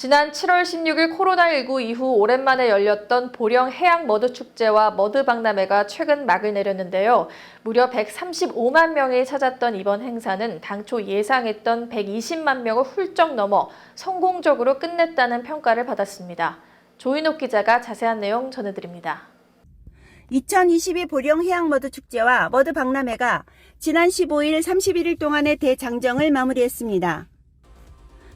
지난 7월 16일 코로나19 이후 오랜만에 열렸던 보령 해양 머드 축제와 머드 박람회가 최근 막을 내렸는데요. 무려 135만 명이 찾았던 이번 행사는 당초 예상했던 120만 명을 훌쩍 넘어 성공적으로 끝냈다는 평가를 받았습니다. 조인옥 기자가 자세한 내용 전해드립니다. 2022 보령 해양 머드 축제와 머드 박람회가 지난 15일 31일 동안의 대장정을 마무리했습니다.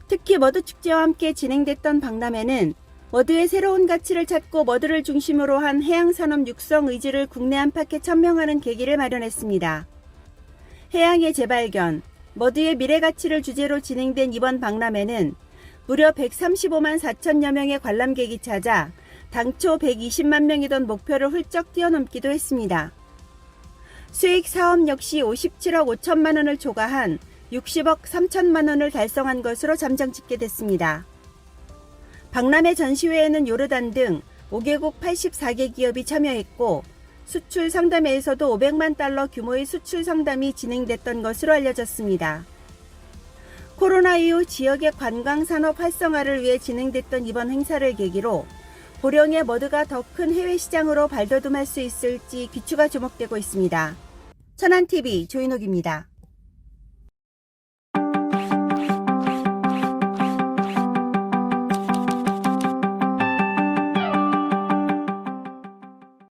특히 머드 축제와 함께 진행됐던 박람회는 머드의 새로운 가치를 찾고 머드를 중심으로 한 해양 산업 육성 의지를 국내 안팎에 천명하는 계기를 마련했습니다. 해양의 재발견, 머드의 미래 가치를 주제로 진행된 이번 박람회는 무려 135만 4천여 명의 관람객이 찾아 당초 120만 명이던 목표를 훌쩍 뛰어넘기도 했습니다. 수익 사업 역시 57억 5천만 원을 초과한 60억 3천만 원을 달성한 것으로 잠정 찍게 됐습니다. 박람회 전시회에는 요르단 등 5개국 84개 기업이 참여했고 수출 상담회에서도 500만 달러 규모의 수출 상담이 진행됐던 것으로 알려졌습니다. 코로나 이후 지역의 관광 산업 활성화를 위해 진행됐던 이번 행사를 계기로 보령의 머드가 더 큰 해외 시장으로 발돋움할 수 있을지 귀추가 주목되고 있습니다. 천안TV 조인옥입니다.